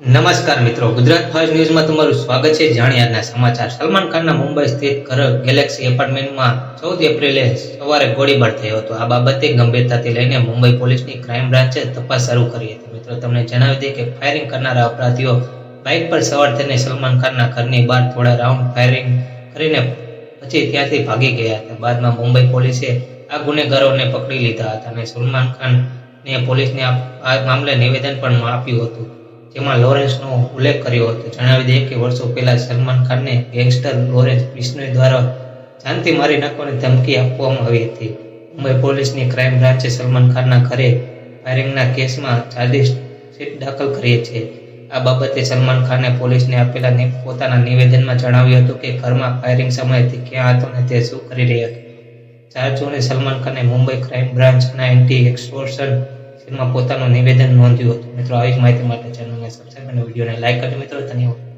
નમસ્કાર મિત્રો, ગુજરાત ફર્સ્ટ ન્યૂઝમાં તમારું સ્વાગત છે. જાણીએ સમાચાર. સલમાન ખાનના મુંબઈ સ્થિત ઘર ગેલેક્સી એપાર્ટમેન્ટમાં ચૌદ એપ્રિલે સવારે ગોળીબાર થયો હતો. આ બાબતે ગંભીરતાથી લઈને મુંબઈ પોલીસની ક્રાઇમ બ્રાન્ચે તપાસ શરૂ કરી હતી. મિત્રો, તમને જણાવી દઈએ કે ફાયરિંગ કરનારા અપરાધીઓ બાઇક પર સવાર થઈને સલમાન ખાનના ઘરની બહાર થોડા રાઉન્ડ ફાયરિંગ કરીને પછી ત્યાંથી ભાગી ગયા હતા. બાદમાં મુંબઈ પોલીસે આ ગુનેગારોને પકડી લીધા હતા અને સલમાન ખાનને પોલીસને આ મામલે નિવેદન પણ આપ્યું હતું. જેમાં લોરેન્સનો ઉલ્લેખ કર્યો હતો. જણાવી દઈએ કે વર્ષો પહેલા સલમાન ખાનને ગેંગસ્ટર લોરેન્સ બિશ્નોઈ દ્વારા જાનથી મારી નાખવાની ધમકી આપવામાં આવી હતી. મુંબઈ પોલીસની ક્રાઇમ બ્રાન્ચે સલમાન ખાનના ઘરે ફાયરિંગના કેસમાં ચાર્જશીટ દાખલ કરી છે. આ બાબતે સલમાન ખાને પોલીસને આપેલા પોતાના નિવેદનમાં જણાવ્યું હતું કે ઘરમાં ફાયરિંગ સમયથી ક્યાં હતો અને તે શું કરી રહ્યા હતા ચાર જૂને સલમાન ખાને મુંબઈ ક્રાઇમ બ્રાન્ચના એન્ટી એક્સટોર્શન સેલમાં પોતાનું નિવેદન નોંધ્યું હતું. મિત્રો, આવી જ માહિતી માટે ચેનલને સબસ્ક્રાઈબ અને વિડીયોને લાઇક કરજો મિત્રો. ધન્યવાદ.